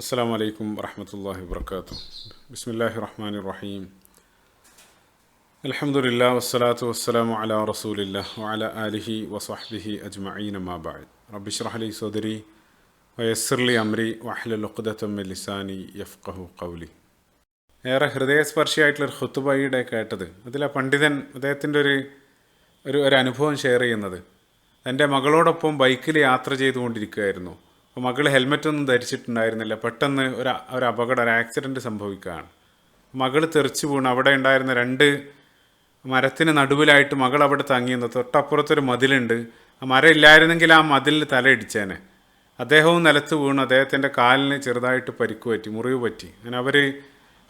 അസ്സാം വലൈക്കും വറഹമത്തല്ലാഹി വർക്കാത്തു ബിസ്മില്ലാഹി റഹ്മാൻ റഹീം. അലഹമുല്ല വസ്സലാത്തു വസ്സലാം അല റസൂലില്ല വഅല ആലിഹി വസഹ്ബിഹി അജ്മഈൻ അമാബായ് റബ്ബിഷ്റഹലി സോദരി വയസ്സർലി അമ്രി വഹ്ലുഖ്ദത്തമ്മി ലിസാനി യഫ്ഖഹു കൗലി ഏറെ ഹൃദയസ്പർശിയായിട്ടുള്ളൊരു ഹുത്തുബായിയുടെ കേട്ടത്. അതിലെ പണ്ഡിതൻ അദ്ദേഹത്തിന്റെ ഒരു ഒരു ഒരു അനുഭവം ഷെയർ ചെയ്യുന്നത്. എന്റെ മകളോടൊപ്പം ബൈക്കിൽ യാത്ര ചെയ്തുകൊണ്ടിരിക്കുകയായിരുന്നു. അപ്പോൾ മകൾ ഹെൽമെറ്റൊന്നും ധരിച്ചിട്ടുണ്ടായിരുന്നില്ല. പെട്ടെന്ന് ഒരു ഒരു അപകടം ഒരു ആക്സിഡന്റ് സംഭവിക്കുകയാണ്. മകൾ തെറിച്ച് വീണ് അവിടെ ഉണ്ടായിരുന്ന രണ്ട് മരത്തിന് നടുവിലായിട്ട് മകൾ അവിടെ തങ്ങിയെന്ന് തൊട്ടപ്പുറത്തൊരു മതിലുണ്ട്. ആ മരം ഇല്ലായിരുന്നെങ്കിൽ ആ മതിലിൽ തലയിടിച്ചേനെ അദ്ദേഹവും നിലത്ത് വീണു. അദ്ദേഹത്തിന്റെ കാലിന് ചെറുതായിട്ട് പരിക്ക് പറ്റി മുറിവ് പറ്റി. അങ്ങനെ അവർ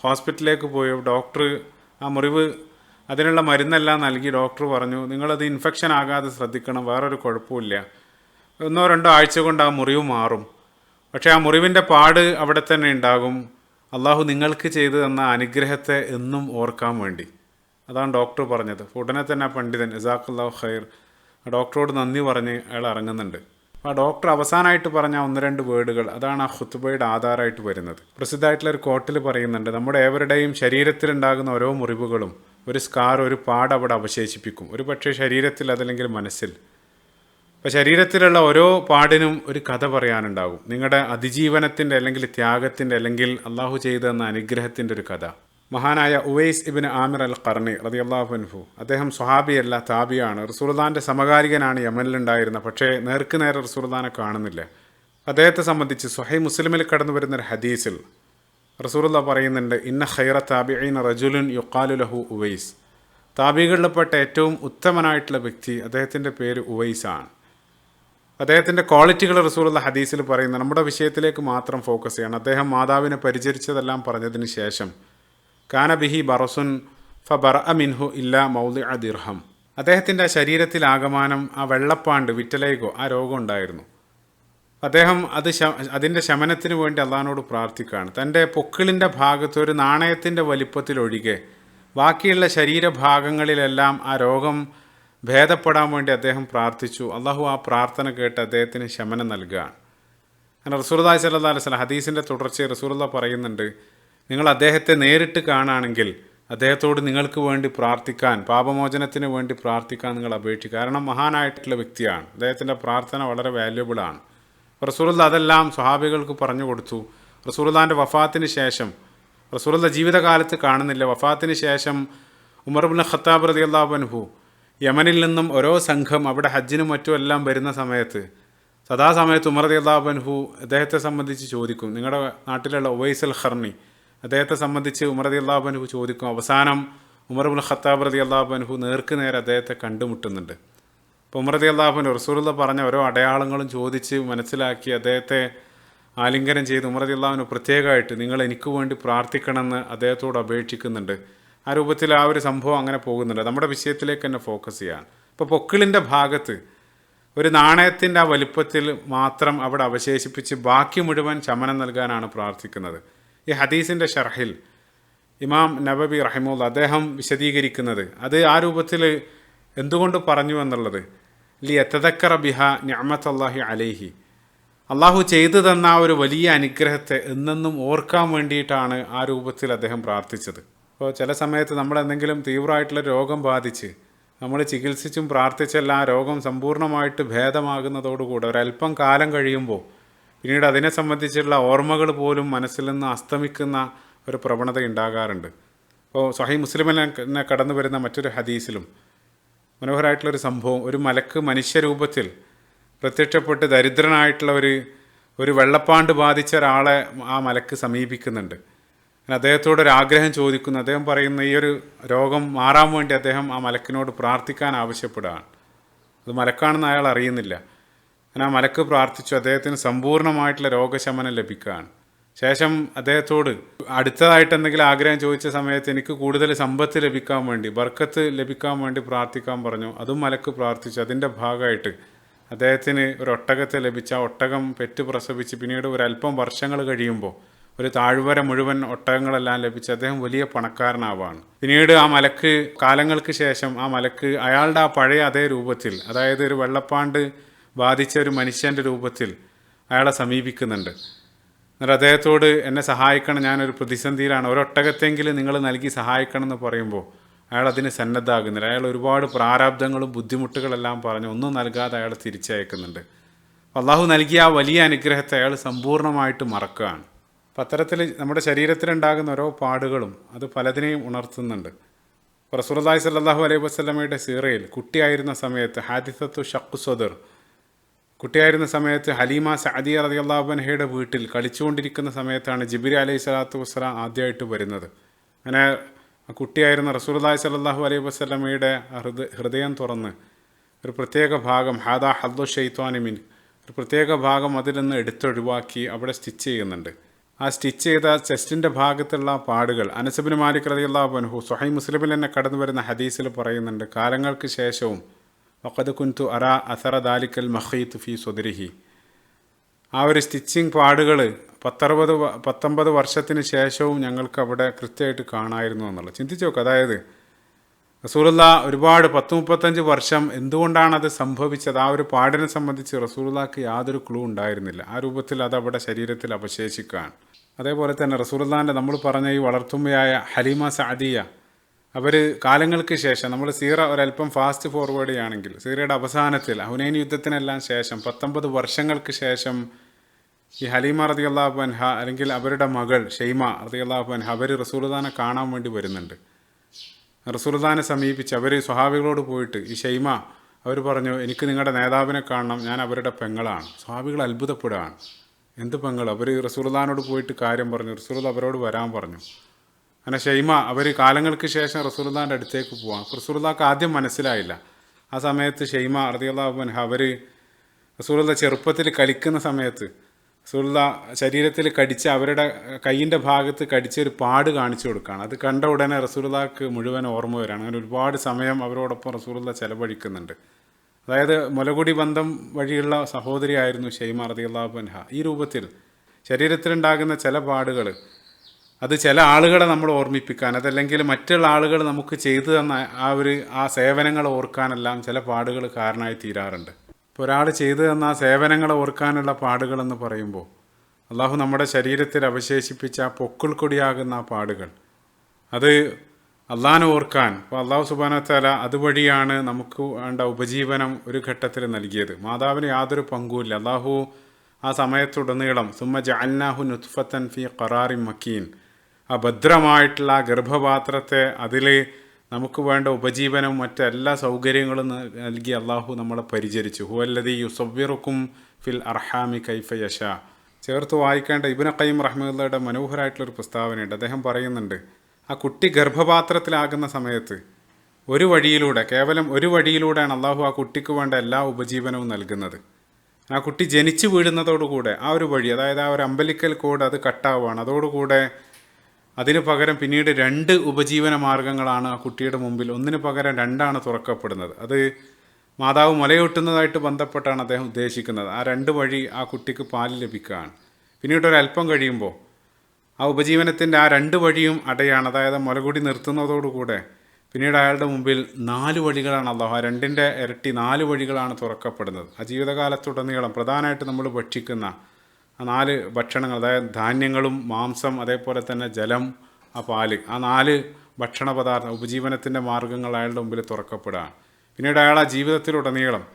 ഹോസ്പിറ്റലിലേക്ക് പോയി. ഡോക്ടർ ആ മുറിവ് അതിനുള്ള മരുന്നെല്ലാം നൽകി. ഡോക്ടർ പറഞ്ഞു നിങ്ങളത് ഇൻഫെക്ഷൻ ആകാതെ ശ്രദ്ധിക്കണം. വേറൊരു കുഴപ്പമില്ല ഒന്നോ രണ്ടോ ആഴ്ച കൊണ്ട് ആ മുറിവ് മാറും. പക്ഷേ ആ മുറിവിന്റെ പാട് അവിടെ തന്നെ ഉണ്ടാകും. അള്ളാഹു നിങ്ങൾക്ക് ചെയ്തു തന്ന അനുഗ്രഹത്തെ എന്നും ഓർക്കാൻ വേണ്ടി. അതാണ് ഡോക്ടർ പറഞ്ഞത്. ഉടനെ തന്നെ ആ പണ്ഡിതൻ ഇസാഖുല്ലാഹു ഖൈർ. ആ ഡോക്ടറോട് നന്ദി പറഞ്ഞ് അയാൾ ഇറങ്ങുന്നുണ്ട്. അപ്പോൾ ആ ഡോക്ടർ അവസാനമായിട്ട് പറഞ്ഞ ഒന്ന് രണ്ട് വേർഡുകൾ അതാണ് ആ ഹുത്തുബയുടെ ആധാരമായിട്ട് വരുന്നത്. പ്രസിദ്ധമായിട്ടുള്ള ഒരു കോട്ടിൽ പറയുന്നുണ്ട് നമ്മുടെ ഏവരുടെയും ശരീരത്തിലുണ്ടാകുന്ന ഓരോ മുറിവുകളും ഒരു സ്കാർ ഒരു പാട് അവിടെ അവശേഷിപ്പിക്കും. ഒരു പക്ഷേ ശരീരത്തിൽ അതല്ലെങ്കിൽ മനസ്സിൽ. അപ്പോൾ ശരീരത്തിലുള്ള ഓരോ പാടിനും ഒരു കഥ പറയാനുണ്ടാകും. നിങ്ങളുടെ അതിജീവനത്തിന്റെ അല്ലെങ്കിൽ ത്യാഗത്തിന്റെ അല്ലെങ്കിൽ അള്ളാഹു ചെയ്തെന്ന അനുഗ്രഹത്തിന്റെ ഒരു കഥ. മഹാനായ ഉവൈസ് ഇബിൻ ആമിർ അൽ കർണി റതി അള്ളാഹുൻഫു അദ്ദേഹം സ്വഹാബിയല്ല താബിയാണ്. റസൂൽദാന്റെ സമകാലികനാണ് യമനിലുണ്ടായിരുന്നത് പക്ഷേ നേർക്ക് നേരെ റസൂർദാനെ കാണുന്നില്ല. അദ്ദേഹത്തെ സംബന്ധിച്ച് സുഹൈ മുസ്ലിമിൽ കടന്നു വരുന്ന ഒരു ഹദീസിൽ റസൂറുല്ല പറയുന്നുണ്ട് ഇന്ന ഖൈറ താബിഈൻ റജുലുൻ യുക്കാലു ലഹു ഉവൈസ്. താബികളിൽപ്പെട്ട ഏറ്റവും ഉത്തമനായിട്ടുള്ള വ്യക്തി അദ്ദേഹത്തിന്റെ പേര് ഉവൈസാണ്. അദ്ദേഹത്തിന്റെ ക്വാളിറ്റികൾ റസൂലുള്ള ഹദീസിൽ പറയുന്നത് നമ്മുടെ വിഷയത്തിലേക്ക് മാത്രം ഫോക്കസ് ചെയ്യണം. അദ്ദേഹം മാതാവിനെ പരിചരിച്ചതെല്ലാം പറഞ്ഞതിന് ശേഷം കാന ബിഹി ബറസുൻ ഫ ബറ മിൻഹു ഇല്ല മൗലി അദിർഹം അദ്ദേഹത്തിന്റെ ശരീരത്തിൽ ആകമാനം ആ വെള്ളപ്പാണ്ട് വിറ്റലേക്കോ ആ രോഗം ഉണ്ടായിരുന്നു. അദ്ദേഹം അത് ശ അതിന്റെ ശമനത്തിന് വേണ്ടി അള്ളഹാനോട് പ്രാർത്ഥിക്കുകയാണ്. തന്റെ പൊക്കിളിന്റെ ഭാഗത്ത് ഒരു നാണയത്തിന്റെ വലിപ്പത്തിലൊഴികെ ബാക്കിയുള്ള ശരീരഭാഗങ്ങളിലെല്ലാം ആ രോഗം ഭേദപ്പെടാൻ വേണ്ടി അദ്ദേഹം പ്രാർത്ഥിച്ചു. അള്ളാഹു ആ പ്രാർത്ഥന കേട്ട് അദ്ദേഹത്തിന് ശമനം നൽകുകയാണ് അങ്ങനെ റസൂർദായ് സല്ലാ അലൈഹി ഹദീസിന്റെ തുടർച്ചയെ റസൂർദ പറയുന്നുണ്ട് നിങ്ങൾ അദ്ദേഹത്തെ നേരിട്ട് കാണുകയാണെങ്കിൽ അദ്ദേഹത്തോട് നിങ്ങൾക്ക് വേണ്ടി പ്രാർത്ഥിക്കാൻ പാപമോചനത്തിന് വേണ്ടി പ്രാർത്ഥിക്കാൻ നിങ്ങൾ അപേക്ഷിക്കുക. കാരണം മഹാനായിട്ടുള്ള വ്യക്തിയാണ്. അദ്ദേഹത്തിന്റെ പ്രാർത്ഥന വളരെ വാല്യുബിളാണ് റസൂറുല്ല അതെല്ലാം സ്വഹാബികൾക്ക് പറഞ്ഞു കൊടുത്തു. റസൂറുല്ലാന്റെ വഫാത്തിന് ശേഷം റസൂറുല്ല ജീവിതകാലത്ത് കാണുന്നില്ല. വഫാത്തിന് ശേഷം ഉമർബുൽ ഖത്താബ് റതി അള്ളാഹുബൻഹു യമനിൽ നിന്നും ഓരോ സംഘം അവിടെ ഹജ്ജിനും മറ്റും എല്ലാം വരുന്ന സമയത്ത് സദാസമയത്ത് ഉമർ ദിയതാബൻഹു അദ്ദേഹത്തെ സംബന്ധിച്ച് ചോദിക്കും. നിങ്ങളുടെ നാട്ടിലുള്ള ഉവൈസൽ ഖർണി അദ്ദേഹത്തെ സംബന്ധിച്ച് ഉമർ റതി അള്ളാഹുബൻഹു ചോദിക്കും. അവസാനം ഉമർ ഉമർബുൽ ഖത്താബ് റതി അള്ളാഹുബൻഹു നേർക്ക് നേരെ അദ്ദേഹത്തെ കണ്ടുമുട്ടുന്നുണ്ട്. അപ്പോൾ ഉമർദി അള്ളാഹുവിന്റെ റസൂലുള്ള പറഞ്ഞ ഓരോ അടയാളങ്ങളും ചോദിച്ച് മനസ്സിലാക്കി അദ്ദേഹത്തെ ആലിംഗനം ചെയ്ത് ഉമർ ഉമർദി അള്ളാഹുവിന് പ്രത്യേകമായിട്ട് നിങ്ങൾ എനിക്ക് വേണ്ടി പ്രാർത്ഥിക്കണമെന്ന് അദ്ദേഹത്തോട് അപേക്ഷിക്കുന്നുണ്ട്. ആ രൂപത്തിൽ ആ ഒരു സംഭവം അങ്ങനെ പോകുന്നുണ്ട്. നമ്മുടെ വിഷയത്തിലേക്ക് തന്നെ ഫോക്കസ് ചെയ്യാൻ ഇപ്പോൾ പൊക്കിളിന്റെ ഭാഗത്ത് ഒരു നാണയത്തിന്റെ ആ വലിപ്പത്തിൽ മാത്രം അവിടെ അവശേഷിപ്പിച്ച് ബാക്കി മുഴുവൻ ശമനം നൽകാനാണ് പ്രാർത്ഥിക്കുന്നത്. ഈ ഹദീസിന്റെ ഷർഹിൽ ഇമാം നബബി റഹിമുൽ അദ്ദേഹം വിശദീകരിക്കുന്നത് അത് ആ രൂപത്തിൽ എന്തുകൊണ്ട് പറഞ്ഞു എന്നുള്ളത്? ലി എത്തതക്കറ ബിഹ ഞാമത്ത് അള്ളാഹി അലേഹി. അള്ളാഹു ചെയ്തു തന്ന ആ ഒരു വലിയ അനുഗ്രഹത്തെ എന്നെന്നും ഓർക്കാൻ വേണ്ടിയിട്ടാണ് ആ രൂപത്തിൽ അദ്ദേഹം പ്രാർത്ഥിച്ചത്. അപ്പോൾ ചില സമയത്ത് നമ്മളെന്തെങ്കിലും തീവ്രമായിട്ടുള്ള രോഗം ബാധിച്ച് നമ്മൾ ചികിത്സിച്ചും പ്രാർത്ഥിച്ചല്ല ആ രോഗം സമ്പൂർണമായിട്ട് ഭേദമാകുന്നതോടുകൂടെ ഒരല്പം കാലം കഴിയുമ്പോൾ പിന്നീട് അതിനെ സംബന്ധിച്ചുള്ള ഓർമ്മകൾ പോലും മനസ്സിൽ നിന്ന് അസ്തമിക്കുന്ന ഒരു പ്രവണത ഉണ്ടാകാറുണ്ട്. അപ്പോൾ സഹി മുസ്ലിമിനെ കടന്നു വരുന്ന മറ്റൊരു ഹദീസിലും മനോഹരമായിട്ടുള്ളൊരു സംഭവം. ഒരു മലക്ക് മനുഷ്യരൂപത്തിൽ പ്രത്യക്ഷപ്പെട്ട് ദരിദ്രനായിട്ടുള്ള ഒരു ഒരു വെള്ളപ്പാണ്ട് ബാധിച്ച ഒരാളെ ആ മലക്ക് സമീപിക്കുന്നുണ്ട്. അദ്ദേഹത്തോട് ഒരു ആഗ്രഹം ചോദിക്കുന്നു. അദ്ദേഹം പറയുന്ന ഈ ഒരു രോഗം മാറാൻ വേണ്ടി അദ്ദേഹം ആ മലക്കിനോട് പ്രാർത്ഥിക്കാൻ ആവശ്യപ്പെടുകയാണ്. അത് മലക്കാണെന്ന് അയാൾ അറിയുന്നില്ല. അങ്ങനെ ആ മലക്ക് പ്രാർത്ഥിച്ചു. അദ്ദേഹത്തിന് സമ്പൂർണമായിട്ടുള്ള രോഗശമനം ലഭിക്കുകയാണ്. ശേഷം അദ്ദേഹത്തോട് അടുത്തതായിട്ട് എന്തെങ്കിലും ആഗ്രഹം ചോദിച്ച സമയത്ത് എനിക്ക് കൂടുതൽ സമ്പത്ത് ലഭിക്കാൻ വേണ്ടി ബർക്കത്ത് ലഭിക്കാൻ വേണ്ടി പ്രാർത്ഥിക്കാൻ പറഞ്ഞു. അതും മലക്ക് പ്രാർത്ഥിച്ചു. അതിന്റെ ഭാഗമായിട്ട് അദ്ദേഹത്തിന് ഒരു ഒട്ടകത്തെ ലഭിച്ച. ഒട്ടകം പെറ്റ് പ്രസവിച്ച് പിന്നീട് ഒരല്പം വർഷങ്ങൾ കഴിയുമ്പോൾ ഒരു താഴ്വര മുഴുവൻ ഒട്ടകങ്ങളെല്ലാം ലഭിച്ച് അദ്ദേഹം വലിയ പണക്കാരനാവാണ്. പിന്നീട് ആ മലക്ക് കാലങ്ങൾക്ക് ശേഷം ആ മലക്ക് അയാളുടെ ആ പഴയ അതേ രൂപത്തിൽ അതായത് ഒരു വെള്ളപ്പാണ്ട് ബാധിച്ച ഒരു മനുഷ്യന്റെ രൂപത്തിൽ അയാളെ സമീപിക്കുന്നുണ്ട്. എന്നിട്ട് അദ്ദേഹത്തോട് എന്നെ സഹായിക്കണം ഞാനൊരു പ്രതിസന്ധിയിലാണ്. ഒരൊട്ടകത്തെങ്കിലും നിങ്ങൾ നൽകി സഹായിക്കണം എന്ന് പറയുമ്പോൾ അയാൾ അതിന് സന്നദ്ധാകുന്നില്ല അയാൾ ഒരുപാട് പ്രാരാബ്ദങ്ങളും ബുദ്ധിമുട്ടുകളെല്ലാം പറഞ്ഞ് ഒന്നും നൽകാതെ അയാൾ തിരിച്ചയക്കുന്നുണ്ട്. അള്ളാഹു നൽകിയ ആ വലിയ അനുഗ്രഹത്തെ അയാൾ സമ്പൂർണമായിട്ട് മറക്കുകയാണ്. അത്തരത്തിൽ നമ്മുടെ ശരീരത്തിലുണ്ടാകുന്ന ഓരോ പാടുകളും അത് പലതിനെയും ഉണർത്തുന്നുണ്ട്. റസൂർദായ് സല്ലാഹു അലൈഹി വസല്ലമയുടെ സീറയിൽ കുട്ടിയായിരുന്ന സമയത്ത് ഹാദിസത്തു ഷക്കു സദർ കുട്ടിയായിരുന്ന സമയത്ത് ഹലീമ സഅദി റളിയല്ലാഹുബൻഹയുടെ വീട്ടിൽ കളിച്ചുകൊണ്ടിരിക്കുന്ന സമയത്താണ് ജിബിരി അലൈഹി സ്വലാത്തു വസ്സലാം ആദ്യമായിട്ട് വരുന്നത്. അങ്ങനെ കുട്ടിയായിരുന്ന റസൂലുള്ളാഹി സല്ലാഹു അലൈഹി വസ്ലമയുടെ ഹൃദ ഹൃദയം തുറന്ന് ഒരു പ്രത്യേക ഭാഗം ഹാദാ ഹദ്ദു ഷെയ്ത്വാനിമിൻ ഒരു പ്രത്യേക ഭാഗം അതിൽ നിന്ന് എടുത്തൊഴിവാക്കി അവിടെ സ്റ്റിച്ച് ചെയ്യുന്നുണ്ട്. ആ സ്റ്റിച്ച് ചെയ്ത ചെസ്റ്റിന്റെ ഭാഗത്തുള്ള പാടുകൾ. അനസബിന് മാലിക് അൻഹു സ്വഹൈ മുസ്ലിമിൽ തന്നെ കടന്നു വരുന്ന ഹദീസിൽ പറയുന്നുണ്ട് കാലങ്ങൾക്ക് ശേഷവും വഖദ് കുൻതു അറ അസറ ദാലിക്കൽ മഹീത്ത് ഫി സുദരിഹി. ആ ഒരു സ്റ്റിച്ചിങ് പാടുകൾ പത്തറുപത് പത്തൊമ്പത് വർഷത്തിന് ശേഷവും ഞങ്ങൾക്ക് അവിടെ കൃത്യമായിട്ട് കാണായിരുന്നു എന്നുള്ളത്. ചിന്തിച്ചു നോക്കുക അതായത് റസൂലുള്ള ഒരുപാട് പത്ത് മുപ്പത്തഞ്ച് വർഷം എന്തുകൊണ്ടാണ് അത് സംഭവിച്ചത്? ആ ഒരു പാടിനെ സംബന്ധിച്ച് റസൂലുള്ളാക്ക് യാതൊരു ക്ലൂ ഉണ്ടായിരുന്നില്ല. ആ രൂപത്തിൽ അത് അവിടെ ശരീരത്തിൽ അവശേഷിക്കുകയാണ്. അതേപോലെ തന്നെ റസൂലുള്ളാന്റെ നമ്മൾ പറഞ്ഞ ഈ വളർത്തുമ്മയായ ഹലീമ സാദിയ അവർ കാലങ്ങൾക്ക് ശേഷം നമ്മൾ സീറ ഒരല്പം ഫാസ്റ്റ് ഫോർവേഡ് ചെയ്യുകയാണെങ്കിൽ സീറയുടെ അവസാനത്തിൽ ഹുനൈൻ യുദ്ധത്തിനെല്ലാം ശേഷം പത്തൊമ്പത് വർഷങ്ങൾക്ക് ശേഷം ഈ ഹലീമ റതി അള്ളാഹു അൻഹ അല്ലെങ്കിൽ അവരുടെ മകൾ ഷെയ്മ റതി അള്ളാഹു അൻഹ അവർ റസൂലുദാനെ കാണാൻ വേണ്ടി വരുന്നുണ്ട്. റസൂലുദാനെ സമീപിച്ച് അവർ സ്വഹാബികളോട് പോയിട്ട് ഈ ഷെയ്മ അവർ പറഞ്ഞു എനിക്ക് നിങ്ങളുടെ നേതാവിനെ കാണണം ഞാൻ അവരുടെ പെങ്ങളാണ്. സ്വഹാബികൾ അത്ഭുതപ്പെടുകയാണ്. എന്ത് പെങ്ങൾ അവർ റസൂൽദാനോട് പോയിട്ട് കാര്യം പറഞ്ഞു റസൂൽദ അവരോട് വരാൻ പറഞ്ഞു. അങ്ങനെ ഷെയ്മ അവർ കാലങ്ങൾക്ക് ശേഷം റസൂൽദാന്റെ അടുത്തേക്ക് പോവാം. റസൂൽദാക്ക് ആദ്യം മനസ്സിലായില്ല. ആ സമയത്ത് ഷെയ്മ അറിയാൻ അവർ റസൂൽദ ചെറുപ്പത്തിൽ കളിക്കുന്ന സമയത്ത് റസൂലുള്ള ശരീരത്തിൽ കടിച്ച അവരുടെ കൈയിന്റെ ഭാഗത്ത് കടിച്ച ഒരു പാട് കാണിച്ചു കൊടുക്കുകയാണ്. അത് കണ്ട ഉടനെ റസൂലുള്ളാക്ക് മുഴുവൻ ഓർമ്മ വരികയാണ്. അങ്ങനെ ഒരുപാട് സമയം അവരോടൊപ്പം റസൂർദ ചെലവഴിക്കുന്നുണ്ട്. അതായത് മുലകുടി ബന്ധം വഴിയുള്ള സഹോദരിയായിരുന്നു ഷെയ്മ റതിയുള്ളാബൻഹ ഈ രൂപത്തിൽ ശരീരത്തിലുണ്ടാകുന്ന ചില പാടുകൾ അത് ചില ആളുകളെ നമ്മൾ ഓർമ്മിപ്പിക്കാൻ അതല്ലെങ്കിൽ മറ്റുള്ള ആളുകൾ നമുക്ക് ചെയ്തു തന്ന ആ ഒരു ആ സേവനങ്ങൾ ഓർക്കാനെല്ലാം ചില പാടുകൾ കാരണമായി തീരാറുണ്ട്. ഇപ്പോൾ ഒരാൾ ചെയ്തു തന്ന ആ സേവനങ്ങളെ ഓർക്കാനുള്ള പാടുകളെന്ന് പറയുമ്പോൾ അള്ളാഹു നമ്മുടെ ശരീരത്തിൽ അവശേഷിപ്പിച്ച ആ പൊക്കിൾ കൊടിയാകുന്ന ആ പാടുകൾ. അത് അള്ളാഹാനെ ഓർക്കാൻ ഇപ്പോൾ അള്ളാഹു സുബാനത്തല അതുവഴിയാണ് നമുക്ക് വേണ്ട ഉപജീവനം ഒരു ഘട്ടത്തിൽ നൽകിയത്. മാതാവിന് യാതൊരു പങ്കുമില്ല. അള്ളാഹു ആ സമയത്തുടനീളം സുമ്മ ജഅൽനാഹു നുത്ഫത്തൻ ഫി ഖറാറി മക്കീൻ. ആ ഭദ്രമായിട്ടുള്ള ഗർഭപാത്രത്തെ അതിൽ നമുക്ക് വേണ്ട ഉപജീവനവും മറ്റെല്ലാ സൗകര്യങ്ങളും നൽകി അള്ളാഹു നമ്മളെ പരിചരിച്ചു. ഹുവല്ലതി യുസവ്വിറുക്കും ഫിൽ അർഹാമി കൈഫ യശ. ചേർത്ത് വായിക്കേണ്ട ഇബിന് കയ്യം റഹ്മുള്ളയുടെ മനോഹരമായിട്ടുള്ളൊരു പ്രസ്താവനയുണ്ട്. അദ്ദേഹം പറയുന്നുണ്ട് ആ കുട്ടി ഗർഭപാത്രത്തിലാകുന്ന സമയത്ത് ഒരു വഴിയിലൂടെ കേവലം ഒരു വഴിയിലൂടെയാണ് അള്ളാഹു ആ കുട്ടിക്ക് വേണ്ട എല്ലാ ഉപജീവനവും നൽകുന്നത്. ആ കുട്ടി ജനിച്ചു വീഴുന്നതോടുകൂടെ ആ ഒരു വഴി അതായത് ആ ഒരു അമ്പലിക്കൽ കോഡ് അത് കട്ടാവുകയാണ് അതോടുകൂടെ അതിന് പകരം പിന്നീട് രണ്ട് ഉപജീവന മാർഗങ്ങളാണ് ആ കുട്ടിയുടെ മുമ്പിൽ. ഒന്നിനു പകരം രണ്ടാണ് തുറക്കപ്പെടുന്നത്. അത് മാതാവ് മുലയൂട്ടുന്നതായിട്ട് ബന്ധപ്പെട്ടാണ് അദ്ദേഹം ഉദ്ദേശിക്കുന്നത്. ആ രണ്ട് വഴി ആ കുട്ടിക്ക് പാൽ ലഭിക്കുകയാണ് പിന്നീട് ഒരല്പം കഴിയുമ്പോൾ ആ ഉപജീവനത്തിന്റെ ആ രണ്ട് വഴിയും അടയാണ്. അതായത് മുലകൂടി നിർത്തുന്നതോടുകൂടെ പിന്നീട് അയാളുടെ മുമ്പിൽ നാല് വഴികളാണ് അള്ളാഹു ആ രണ്ടിന്റെ ഇരട്ടി നാല് വഴികളാണ് തുറക്കപ്പെടുന്നത്. ആ ജീവിതകാലത്തുടനീളം പ്രധാനമായിട്ട് നമ്മൾ ഭക്ഷിക്കുന്ന നാല് ഭക്ഷണങ്ങൾ അതായത് ധാന്യങ്ങളും മാംസം അതേപോലെ തന്നെ ജലം ആ പാൽ ആ നാല് ഭക്ഷണ പദാർത്ഥം ഉപജീവനത്തിന്റെ മാർഗങ്ങൾ അയാളുടെ മുമ്പിൽ തുറക്കപ്പെടുകയാണ്. പിന്നീട് അയാൾ ആ ജീവിതത്തിലുടനീളം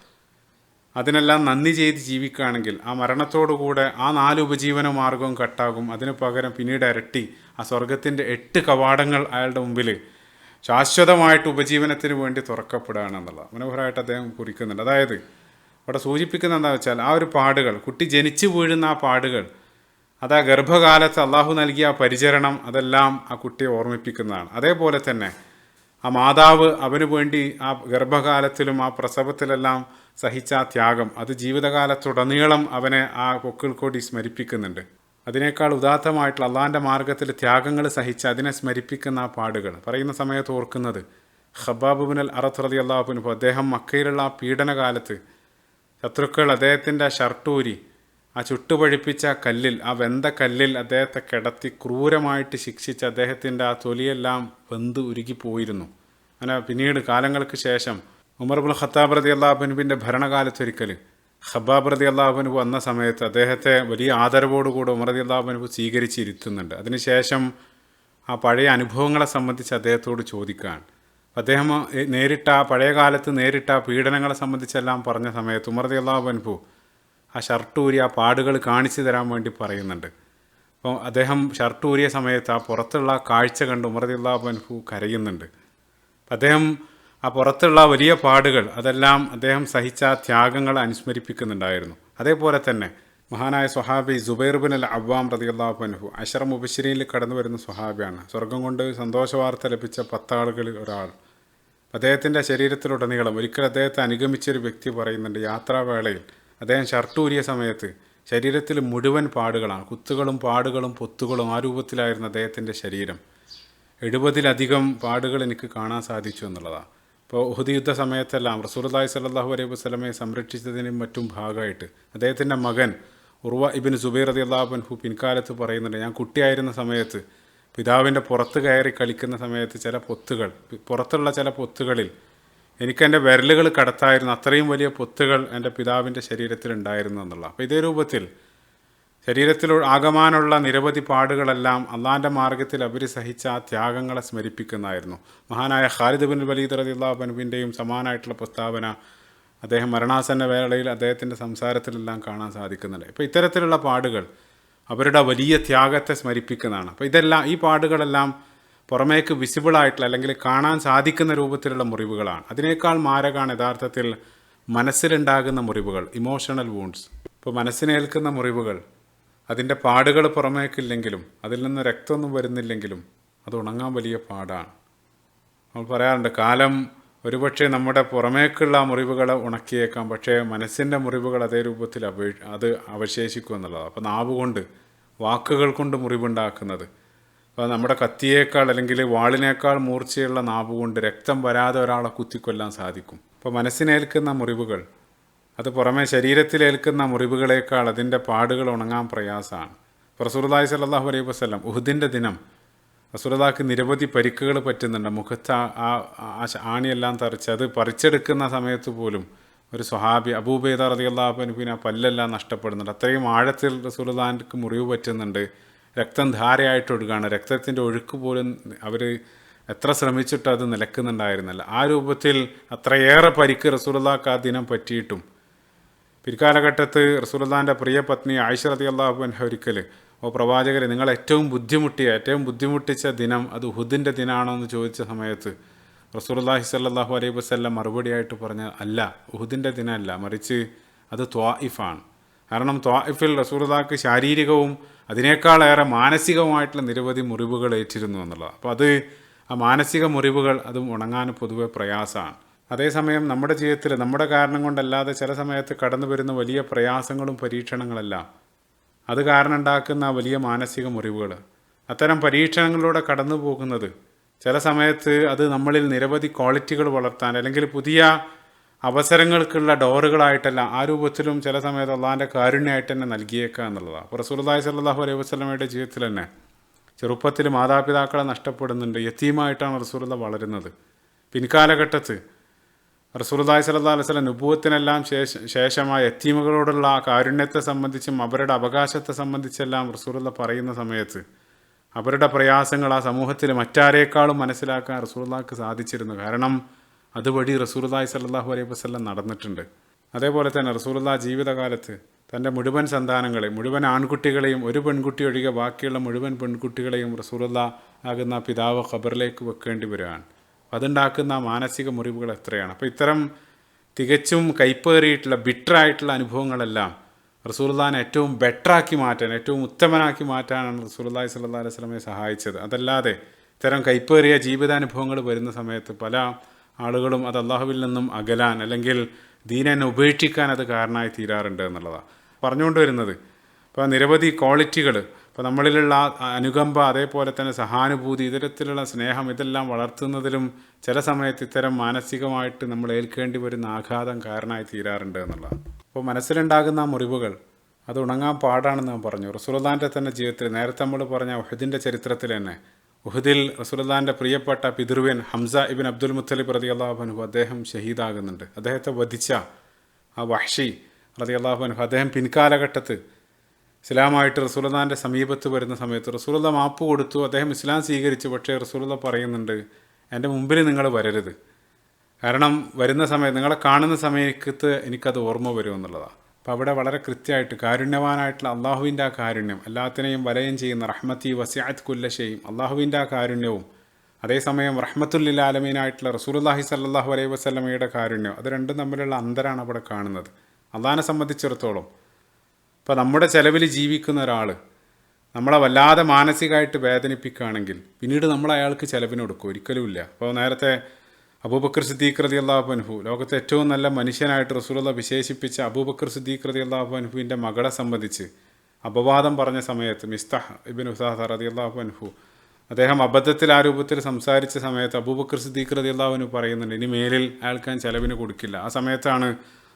അതിനെല്ലാം നന്ദി ചെയ്ത് ജീവിക്കുകയാണെങ്കിൽ ആ മരണത്തോടുകൂടെ ആ നാല് ഉപജീവന മാർഗവും കട്ടാകും. അതിന് പകരം പിന്നീട് ഇരട്ടി ആ സ്വർഗത്തിന്റെ എട്ട് കവാടങ്ങൾ അയാളുടെ മുമ്പിൽ ശാശ്വതമായിട്ട് ഉപജീവനത്തിന് വേണ്ടി തുറക്കപ്പെടുകയാണെന്നുള്ളത് മനോഹരമായിട്ട് അദ്ദേഹം കുറിക്കുന്നുണ്ട്. അതായത് അവിടെ സൂചിപ്പിക്കുന്ന എന്താ വെച്ചാൽ ആ ഒരു പാടുകൾ കുട്ടി ജനിച്ചു വീഴുന്ന ആ പാടുകൾ അത് ആ ഗർഭകാലത്ത് അള്ളാഹു നൽകിയ ആ പരിചരണം അതെല്ലാം ആ കുട്ടിയെ ഓർമ്മിപ്പിക്കുന്നതാണ്. അതേപോലെ തന്നെ ആ മാതാവ് അവന് വേണ്ടി ആ ഗർഭകാലത്തിലും ആ പ്രസവത്തിലെല്ലാം സഹിച്ച ആ ത്യാഗം അത് ജീവിതകാലത്തുടനീളം അവനെ ആ പൊക്കിൾ കൊടി സ്മരിപ്പിക്കുന്നുണ്ട്. അതിനേക്കാൾ ഉദാത്തമായിട്ടുള്ള അള്ളാഹിന്റെ മാർഗത്തിൽ ത്യാഗങ്ങൾ സഹിച്ച് അതിനെ സ്മരിപ്പിക്കുന്ന ആ പാടുകൾ. പറയുന്ന സമയത്ത് ഓർക്കുന്നത് ഖബാബുബിനൽ അറത്ത് റതി അള്ളാഹുബിന് അദ്ദേഹം മക്കയിലുള്ള ആ പീഡനകാലത്ത് ശത്രുക്കൾ അദ്ദേഹത്തിന്റെ ആ ഷർട്ടൂരി ആ ചുട്ടുപഴിപ്പിച്ച കല്ലിൽ ആ വെന്ത കല്ലിൽ അദ്ദേഹത്തെ കിടത്തി ക്രൂരമായിട്ട് ശിക്ഷിച്ച് അദ്ദേഹത്തിന്റെ ആ തൊലിയെല്ലാം വെന്ത് ഉരുകിപ്പോയിരുന്നു. അങ്ങനെ പിന്നീട് കാലങ്ങൾക്ക് ശേഷം ഉമർബുൽ ഖത്താബ് റതി അള്ളാഹുബിന്റെ ഭരണകാലത്തൊരിക്കൽ ഖബാബ് റതി അള്ളാഹുബനുഹു വന്ന സമയത്ത് അദ്ദേഹത്തെ വലിയ ആദരവോടുകൂടി ഉമർ റതി അള്ളാഹുബനുഹു സ്വീകരിച്ചിരുത്തുന്നുണ്ട്. അതിനുശേഷം ആ പഴയ അനുഭവങ്ങളെ സംബന്ധിച്ച് അദ്ദേഹത്തോട് ചോദിക്കുകയാണ്. അദ്ദേഹം നേരിട്ട പഴയ കാലത്ത് നേരിട്ട പീഡനങ്ങളെ സംബന്ധിച്ചെല്ലാം പറഞ്ഞ സമയത്ത് ഉമർ അള്ളാഹു അള്ളാഹുബനുഹു ആ ഷർട്ടൂരി ആ പാടുകൾ കാണിച്ചു തരാൻ വേണ്ടി പറയുന്നുണ്ട്. അപ്പോൾ അദ്ദേഹം ഷർട്ടൂരിയ സമയത്ത് ആ പുറത്തുള്ള കാഴ്ച കണ്ട് ഉമർ അള്ളാഹു അള്ളാഹുബനുഹു കരയുന്നുണ്ട്. അദ്ദേഹം ആ പുറത്തുള്ള വലിയ പാടുകൾ അതെല്ലാം അദ്ദേഹം സഹിച്ച ത്യാഗങ്ങൾ അനുസ്മരിപ്പിക്കുന്നുണ്ടായിരുന്നു. അതേപോലെ തന്നെ മഹാനായ സ്വഹാബി ജുബൈർ ബിൻ അൽ അബ്വാം റതിയല്ലാഹുഅൻഹു അഷറ മുബഷിരിയിൽ കടന്നു വരുന്ന സ്വഹാബിയാണ്. സ്വർഗം കൊണ്ട് സന്തോഷ വാർത്ത ലഭിച്ച പത്താളുകളിൽ ഒരാൾ. അദ്ദേഹത്തിന്റെ ശരീരത്തിലുടനീളം ഒരിക്കൽ അദ്ദേഹത്തെ അനുഗമിച്ചൊരു വ്യക്തി പറയുന്നുണ്ട് യാത്രാവേളയിൽ അദ്ദേഹം ഷർട്ടൂരിയ സമയത്ത് ശരീരത്തിൽ മുഴുവൻ പാടുകളാണ് കുത്തുകളും പാടുകളും പൊത്തുകളും ആ രൂപത്തിലായിരുന്നു അദ്ദേഹത്തിന്റെ ശരീരം. എഴുപതിലധികം പാടുകൾ എനിക്ക് കാണാൻ സാധിച്ചു എന്നുള്ളതാണ് ഇപ്പോൾ ഉഹുദ് യുദ്ധ സമയത്തെല്ലാം റസൂർലായി സല്ലാഹു അലൈഹി വസ്ലമയെ സംരക്ഷിച്ചതിനും മറ്റും ഭാഗമായിട്ട് അദ്ദേഹത്തിന്റെ മകൻ ഉർവ ഇബിൻ സുബൈർ അതി അള്ളാഹുബൻഹു പിൻകാലത്ത് പറയുന്നുണ്ട് ഞാൻ കുട്ടിയായിരുന്ന സമയത്ത് പിതാവിന്റെ പുറത്ത് കയറി കളിക്കുന്ന സമയത്ത് ചില പൊത്തുകൾ പുറത്തുള്ള ചില പൊത്തുകളിൽ എനിക്ക് എന്റെ വിരലുകൾ കടത്തായിരുന്നു അത്രയും വലിയ പൊത്തുകൾ എന്റെ പിതാവിന്റെ ശരീരത്തിലുണ്ടായിരുന്നു എന്നുള്ള. അപ്പോൾ ഇതേ രൂപത്തിൽ ശരീരത്തിൽ ആകമാനുള്ള നിരവധി പാടുകളെല്ലാം അള്ളാന്റെ മാർഗത്തിൽ അവർ സഹിച്ച ആ ത്യാഗങ്ങളെ സ്മരിപ്പിക്കുന്നതായിരുന്നു. മഹാനായ ഖാലിദ് ബിൻ വലീദ് റദിയുള്ള ബനുവിന്റെയും സമാനമായിട്ടുള്ള പ്രസ്താവന അദ്ദേഹം മരണാസന്ന വേളയിൽ അദ്ദേഹത്തിന്റെ സംസാരത്തിലെല്ലാം കാണാൻ സാധിക്കുന്നുണ്ട്. ഇപ്പോൾ ഇത്തരത്തിലുള്ള പാടുകൾ അവരുടെ വലിയ ത്യാഗത്തെ സ്മരിപ്പിക്കുന്നതാണ്. അപ്പോൾ ഇതെല്ലാം ഈ പാടുകളെല്ലാം പുറമേക്ക് വിസിബിളായിട്ടുള്ള അല്ലെങ്കിൽ കാണാൻ സാധിക്കുന്ന രൂപത്തിലുള്ള മുറിവുകളാണ്. അതിനേക്കാൾ മാരകമാണ് യഥാർത്ഥത്തിൽ മനസ്സിലുണ്ടാകുന്ന മുറിവുകൾ ഇമോഷണൽ വൂൺസ് ഇപ്പോൾ മനസ്സിനേൽക്കുന്ന മുറിവുകൾ അതിന്റെ പാടുകൾ പുറമേക്കില്ലെങ്കിലും അതിൽ നിന്ന് രക്തമൊന്നും വരുന്നില്ലെങ്കിലും അത് ഉണങ്ങാൻ വലിയ പാടാണ്. നമ്മൾ പറയാറുണ്ട് കാലം ഒരുപക്ഷെ നമ്മുടെ പുറമേക്കുള്ള മുറിവുകൾ ഉണക്കിയേക്കാം പക്ഷേ മനസ്സിന്റെ മുറിവുകൾ അതേ രൂപത്തിൽ അത് അവശേഷിക്കും എന്നുള്ളതാണ്. അപ്പോൾ നാവ് കൊണ്ട് വാക്കുകൾ കൊണ്ട് മുറിവുണ്ടാക്കുന്നത്. അപ്പോൾ നമ്മുടെ കത്തിയേക്കാൾ അല്ലെങ്കിൽ വാളിനേക്കാൾ മൂർച്ചയുള്ള നാവ് കൊണ്ട് രക്തം വരാതെ ഒരാളെ കുത്തിക്കൊല്ലാൻ സാധിക്കും. അപ്പോൾ മനസ്സിനേൽക്കുന്ന മുറിവുകൾ അത് പുറമെ ശരീരത്തിലേൽക്കുന്ന മുറിവുകളേക്കാൾ അതിന്റെ പാടുകൾ ഉണങ്ങാൻ പ്രയാസമാണ്. പ്രസൂർദായി സല്ലാഹു അലൈഹി വസ്ലം ഉഹുദിന്റെ ദിനം റസൂർദാക്ക് നിരവധി പരിക്കുകൾ പറ്റുന്നുണ്ട്. മുഖത്ത് ആ ആണിയെല്ലാം തറച്ച് അത് പറിച്ചെടുക്കുന്ന സമയത്ത് പോലും ഒരു സ്വഹാബി അബൂബേദ റതി അള്ളാഹുബനുബിന് ആ പല്ലെല്ലാം നഷ്ടപ്പെടുന്നുണ്ട്. അത്രയും ആഴത്തിൽ റസൂർദാൻക്ക് മുറിവ് പറ്റുന്നുണ്ട്. രക്തം ധാരയായിട്ട് ഒഴുകാണ്. രക്തത്തിന്റെ ഒഴുക്ക് പോലും അവർ എത്ര ശ്രമിച്ചിട്ട് അത് നിലക്കുന്നുണ്ടായിരുന്നില്ല. ആ രൂപത്തിൽ അത്രയേറെ പരിക്ക് റസൂർദാക്ക് ആ ദിനം പറ്റിയിട്ടും. പിൽക്കാലഘട്ടത്ത് റസൂലുള്ളാന്റെ പ്രിയ പത്നി ആയിഷ റതി അള്ളാഹു ഒരിക്കൽ ഓ പ്രവാചകരെ നിങ്ങൾ ഏറ്റവും ബുദ്ധിമുട്ടിയ ഏറ്റവും ബുദ്ധിമുട്ടിച്ച ദിനം അത് ഹുദിന്റെ ദിനാണോ എന്ന് ചോദിച്ച സമയത്ത് റസൂലുള്ളാഹി സല്ലാഹു അലൈഹി വസ്ല്ലാം മറുപടിയായിട്ട് പറഞ്ഞ അല്ല ഉഹുദിന്റെ ദിനമല്ല മറിച്ച് അത് ത്വായിഫാണ് കാരണം ത്വായിഫിൽ റസൂർദാക്ക് ശാരീരികവും അതിനേക്കാളേറെ മാനസികവുമായിട്ടുള്ള നിരവധി മുറിവുകൾ ഏറ്റിരുന്നു എന്നുള്ളത് അപ്പോൾ അത് ആ മാനസിക മുറിവുകൾ അത് ഉണങ്ങാൻ പൊതുവെ പ്രയാസമാണ്. അതേസമയം നമ്മുടെ ജീവിതത്തിൽ നമ്മുടെ കാരണം കൊണ്ടല്ലാതെ ചില സമയത്ത് കടന്നു വരുന്ന വലിയ പ്രയാസങ്ങളും പരീക്ഷണങ്ങളെല്ലാം അത് കാരണം ഉണ്ടാക്കുന്ന വലിയ മാനസിക മുറിവുകൾ അത്തരം പരീക്ഷണങ്ങളിലൂടെ കടന്നു പോകുന്നത് ചില സമയത്ത് അത് നമ്മളിൽ നിരവധി ക്വാളിറ്റികൾ വളർത്താൻ അല്ലെങ്കിൽ പുതിയ അവസരങ്ങൾക്കുള്ള ഡോറുകളായിട്ടല്ല ആ രൂപത്തിലും ചില സമയത്ത് അള്ളാഹിന്റെ കാരുണ്യമായിട്ട് തന്നെ നൽകിയേക്കുക എന്നുള്ളതാണ്. അപ്പോൾ റസൂൽദായ് സല്ലാഹു അലൈഹി വസ്ലമയുടെ ജീവിതത്തിൽ തന്നെ ചെറുപ്പത്തിൽ മാതാപിതാക്കളെ നഷ്ടപ്പെടുന്നുണ്ട് യത്തീമായിട്ടാണ് റസൂലുള്ള വളരുന്നത്. പിൻകാലഘട്ടത്ത് റസൂൽദായ് സല്ലാ അലൈഹി സ്വലം നുപൂവത്തിനെല്ലാം ശേഷം ശേഷമായ എത്തീമുകളോടുള്ള കാരുണ്യത്തെ സംബന്ധിച്ചും അവരുടെ അവകാശത്തെ സംബന്ധിച്ചെല്ലാം റസൂലുള്ള പറയുന്ന സമയത്ത് അവരുടെ പ്രയാസങ്ങൾ ആ സമൂഹത്തിൽ മറ്റാരേക്കാളും മനസ്സിലാക്കാൻ റസൂർദാക്ക് സാധിച്ചിരുന്നു. കാരണം അതുവഴി റസൂർദായ് സല്ലാഹു അലൈഹി വസ്ലം നടന്നിട്ടുണ്ട്. അതേപോലെ തന്നെ റസൂർദാ ജീവിതകാലത്ത് തന്റെ മുഴുവൻ സന്താനങ്ങളെ മുഴുവൻ ആൺകുട്ടികളെയും ഒരു പെൺകുട്ടി ഒഴികെ ബാക്കിയുള്ള മുഴുവൻ പെൺകുട്ടികളെയും റസൂലുള്ള ആകുന്ന പിതാവ് ഖബറിലേക്ക് വെക്കേണ്ടി വരികയാണ്. അതുണ്ടാക്കുന്ന മാനസിക മുറിവുകൾ എത്രയാണ്? അപ്പോൾ ഇത്തരം തികച്ചും കൈപ്പേറിയിട്ടുള്ള ബിറ്ററായിട്ടുള്ള അനുഭവങ്ങളെല്ലാം റസൂൽദാൻ ഏറ്റവും ബെറ്ററാക്കി മാറ്റാൻ ഏറ്റവും ഉത്തമനാക്കി മാറ്റാനാണ് റസൂൽദായ് സല്ലാ അലൈഹി സ്വലമെ സഹായിച്ചത്. അതല്ലാതെ ഇത്തരം കൈപ്പേറിയ ജീവിതാനുഭവങ്ങൾ വരുന്ന സമയത്ത് പല ആളുകളും അത് അള്ളാഹുവിൽ നിന്നും അകലാൻ അല്ലെങ്കിൽ ദീനനെ ഉപേക്ഷിക്കാൻ അത് കാരണമായി തീരാറുണ്ട് എന്നുള്ളതാണ്. പറഞ്ഞുകൊണ്ട് വരുന്നത് നിരവധി ക്വാളിറ്റികൾ ഇപ്പോൾ നമ്മളിലുള്ള അനുകമ്പ അതേപോലെ തന്നെ സഹാനുഭൂതി ഇത്തരത്തിലുള്ള സ്നേഹം ഇതെല്ലാം വളർത്തുന്നതിലും ചില സമയത്ത് ഇത്തരം മാനസികമായിട്ട് നമ്മൾ ഏൽക്കേണ്ടി വരുന്ന ആഘാതം കാരണമായി തീരാറുണ്ട് എന്നുള്ളതാണ്. അപ്പോൾ മനസ്സിലുണ്ടാകുന്ന മുറിവുകൾ അത് ഉണങ്ങാൻ പാടാണെന്ന് ഞാൻ പറഞ്ഞു. റസൂൽദാന്റെ തന്നെ ജീവിതത്തിൽ നേരത്തെ നമ്മൾ പറഞ്ഞ ഉഹദിന്റെ ചരിത്രത്തിൽ തന്നെ ഉഹദിൽ റസൂൽദാന്റെ പ്രിയപ്പെട്ട പിതൃവ്യൻ ഹംസ ഇബിൻ അബ്ദുൽ മുത്തലിബ് റതി അള്ളാഹുനു അദ്ദേഹം ഷഹീദാകുന്നുണ്ട്. അദ്ദേഹത്തെ വധിച്ച ആ വഹ്ഷി റതി അള്ളാഹു അനുഹു അദ്ദേഹം പിൻകാലഘട്ടത്ത് ഇസ്ലാമായിട്ട് റസൂലതാന്റെ സമീപത്ത് വരുന്ന സമയത്ത് റസൂലത മാപ്പ് കൊടുത്തു അദ്ദേഹം ഇസ്ലാം സ്വീകരിച്ചു. പക്ഷേ റസൂലത പറയുന്നുണ്ട് എന്റെ മുമ്പിൽ നിങ്ങൾ വരരുത്. കാരണം വരുന്ന സമയത്ത് നിങ്ങളെ കാണുന്ന സമയത്ത് എനിക്കത് ഓർമ്മ വരും എന്നുള്ളതാണ്. അപ്പോൾ അവിടെ വളരെ കൃത്യമായിട്ട് കാരുണ്യവാനായിട്ടുള്ള അള്ളാഹുവിന്റെ ആ കാരുണ്യം എല്ലാത്തിനെയും വലയം ചെയ്യുന്ന റഹ്മത്തി വസിയാത്ത് കുല്ലശയും അള്ളാഹുവിന്റെ ആ കാരുണ്യവും അതേസമയം റഹ്മത്തുല്ലിലാലമീനായിട്ടുള്ള റസൂലുല്ലാഹി സല്ലാഹു അലൈഹി വസ്ലമയുടെ കാരുണ്യം അത് രണ്ടും തമ്മിലുള്ള അന്തരാണ് അവിടെ കാണുന്നത്. അള്ളാഹിനെ സംബന്ധിച്ചിടത്തോളം ഇപ്പോൾ നമ്മുടെ ചിലവിൽ ജീവിക്കുന്ന ഒരാൾ നമ്മളെ വല്ലാതെ മാനസികമായിട്ട് വേദനിപ്പിക്കുകയാണെങ്കിൽ പിന്നീട് നമ്മൾ അയാൾക്ക് ചിലവിന് കൊടുക്കും ഒരിക്കലുമില്ല അപ്പോൾ നേരത്തെ അബൂബക്കർ സിദ്ദീഖ് റതി അള്ളാഹു അൻഹു ലോകത്തെ ഏറ്റവും നല്ല മനുഷ്യനായിട്ട് റസൂലുള്ള വിശേഷിപ്പിച്ച അബൂബക്കർ സിദ്ദീഖ് റതി അള്ളാഹു അൻഹുവിന്റെ മകളെ സംബന്ധിച്ച് അപവാദം പറഞ്ഞ സമയത്ത് മിസ്തഹ് ഇബിൻ ഉസാഹ റതി അള്ളാഹു അൻഹു അദ്ദേഹം അബദ്ധത്തിൽ ആ രൂപത്തിൽ സംസാരിച്ച സമയത്ത് അബൂബക്കർ സിദ്ദീഖ് റതി പറയുന്നുണ്ട് ഇനി മേലിൽ അയാൾക്ക് ഞാൻ ചെലവിന് കൊടുക്കില്ല. ആ സമയത്താണ്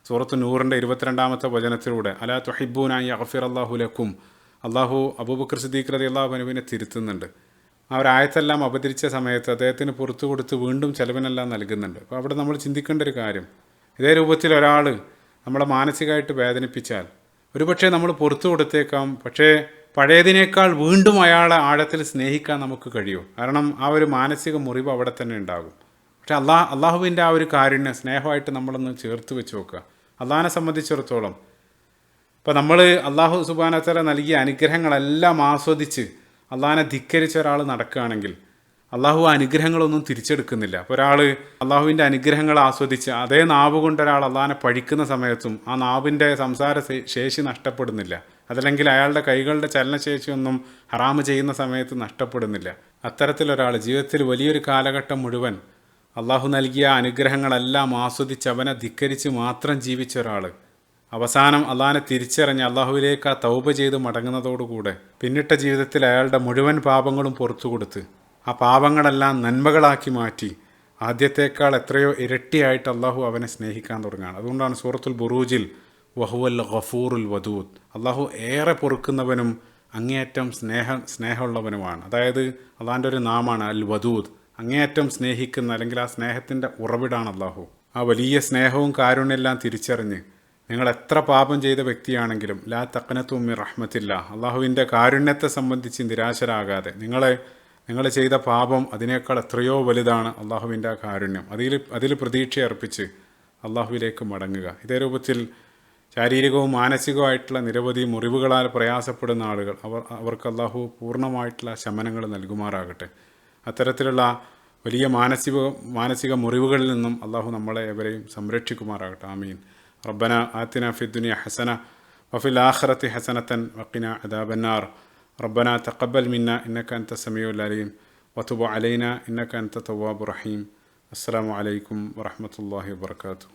സൂറത്ത് നൂറിന്റെ ഇരുപത്തിരണ്ടാമത്തെ വചനത്തിലൂടെ അലാ തുഹിബൂനായി അഫിർ അള്ളാഹു ലക്കും. അള്ളാഹു അബൂബക്കർ സിദ്ദീഖ് റതി അള്ളാഹുനുവിനെ തിരുത്തുന്നുണ്ട്. ആ ഒരു ആയത്തെല്ലാം അവതരിച്ച സമയത്ത് അദ്ദേഹത്തിന് പുറത്തു കൊടുത്ത് വീണ്ടും ചെലവിനെല്ലാം നൽകുന്നുണ്ട്. അപ്പോൾ അവിടെ നമ്മൾ ചിന്തിക്കേണ്ട ഒരു കാര്യം ഇതേ രൂപത്തിൽ ഒരാൾ നമ്മളെ മാനസികമായിട്ട് വേദനിപ്പിച്ചാൽ ഒരുപക്ഷെ നമ്മൾ പുറത്തു കൊടുത്തേക്കാം പക്ഷേ പഴയതിനേക്കാൾ വീണ്ടും അയാളെ ആഴത്തിൽ സ്നേഹിക്കാൻ നമുക്ക് കഴിയും. കാരണം ആ ഒരു മാനസിക മുറിവ് അവിടെ തന്നെ ഉണ്ടാകും. പക്ഷേ അള്ളാഹ് അള്ളാഹുവിന്റെ ആ ഒരു കാരുണ്യം സ്നേഹമായിട്ട് നമ്മളൊന്ന് ചേർത്ത് വെച്ച് നോക്കുക. അള്ളാഹിനെ സംബന്ധിച്ചിടത്തോളം. ഇപ്പോൾ നമ്മൾ അള്ളാഹു സുബാനത്തല നൽകിയ അനുഗ്രഹങ്ങളെല്ലാം ആസ്വദിച്ച് അള്ളഹാനെ ധിക്കരിച്ച ഒരാൾ നടക്കുകയാണെങ്കിൽ അള്ളാഹു അനുഗ്രഹങ്ങളൊന്നും തിരിച്ചെടുക്കുന്നില്ല. അപ്പോൾ ഒരാൾ അള്ളാഹുവിന്റെ അനുഗ്രഹങ്ങൾ ആസ്വദിച്ച് അതേ നാവ് കൊണ്ട് ഒരാൾ അള്ളാഹിനെ പഴിക്കുന്ന സമയത്തും ആ നാവിന്റെ സംസാര ശേഷി നഷ്ടപ്പെടുന്നില്ല. അതല്ലെങ്കിൽ അയാളുടെ കൈകളുടെ ചലനശേഷിയൊന്നും ഹറാമ് ചെയ്യുന്ന സമയത്ത് നഷ്ടപ്പെടുന്നില്ല. അത്തരത്തിലൊരാൾ ജീവിതത്തിൽ വലിയൊരു കാലഘട്ടം മുഴുവൻ അള്ളാഹു നൽകിയ അനുഗ്രഹങ്ങളെല്ലാം ആസ്വദിച്ച് അവനെ ധിക്കരിച്ച് മാത്രം ജീവിച്ച ഒരാൾ അവസാനം അള്ളാഹിനെ തിരിച്ചറിഞ്ഞ് അള്ളാഹുവിലേക്ക് ആ തൗബ ചെയ്ത് മടങ്ങുന്നതോടുകൂടെ പിന്നിട്ട ജീവിതത്തിൽ അയാളുടെ മുഴുവൻ പാപങ്ങളും പുറത്തു കൊടുത്ത് ആ പാപങ്ങളെല്ലാം നന്മകളാക്കി മാറ്റി ആദ്യത്തേക്കാൾ എത്രയോ ഇരട്ടിയായിട്ട് അള്ളാഹു അവനെ സ്നേഹിക്കാൻ തുടങ്ങുകയാണ്. അതുകൊണ്ടാണ് സൂറത്തുൽ ബുറൂജിൽ വഹുവൽ ഗഫൂറുൽ വദൂദ്. അള്ളാഹു ഏറെ പൊറുക്കുന്നവനും അങ്ങേയറ്റം സ്നേഹം സ്നേഹമുള്ളവനുമാണ്. അതായത് അള്ളാഹിന്റെ ഒരു നാമാണ് അൽ വദൂദ്. അങ്ങേയറ്റം സ്നേഹിക്കുന്ന അല്ലെങ്കിൽ ആ സ്നേഹത്തിന്റെ ഉറവിടാണ് അള്ളാഹു ആ വലിയ സ്നേഹവും കാരുണ്യെല്ലാം തിരിച്ചറിഞ്ഞ് നിങ്ങൾ എത്ര പാപം ചെയ്ത വ്യക്തിയാണെങ്കിലും ലാ തക്കനത്തുമ്മി റഹ്മത്തില്ല. അള്ളാഹുവിന്റെ കാരുണ്യത്തെ സംബന്ധിച്ച് നിരാശരാകാതെ നിങ്ങളെ നിങ്ങൾ ചെയ്ത പാപം അതിനേക്കാൾ എത്രയോ വലുതാണ് അള്ളാഹുവിന്റെ ആ കാരുണ്യം. അതിൽ അതിൽ പ്രതീക്ഷ അർപ്പിച്ച് അള്ളാഹുവിലേക്ക് മടങ്ങുക. ഇതേ രൂപത്തിൽ ശാരീരികവും മാനസികവുമായിട്ടുള്ള നിരവധി മുറിവുകളാൽ പ്രയാസപ്പെടുന്ന ആളുകൾ അവർ അവർക്ക് അള്ളാഹു പൂർണമായിട്ടുള്ള ശമനങ്ങൾ നൽകുമാറാകട്ടെ. അത്തരത്തിലുള്ള വലിയ മാനസിക മാനസിക മുറിവുകളിൽ നിന്നും അള്ളാഹു നമ്മളെ എവരെയും സംരക്ഷിക്കുമാറാകട്ടെ. ആമീൻ. റബ്ബന ആത്തിന ഫിദ്ദുനിയ ഹസന വഫിൽ ആഖിറത്തി ഹസനത്തൻ വക്കിന അദാബന്നാർ. റബ്ബന തഖബ്ബൽ മിന്ന ഇന്നക അൻത സമീഉൽ അലീം. വതുബ് അലൈന ഇന്നക അൻത തവ്വാബുർ റഹീം. അസ്സലാമു അലൈക്കും വറഹ്മത്തുള്ളാഹി വബർക്കാത്തു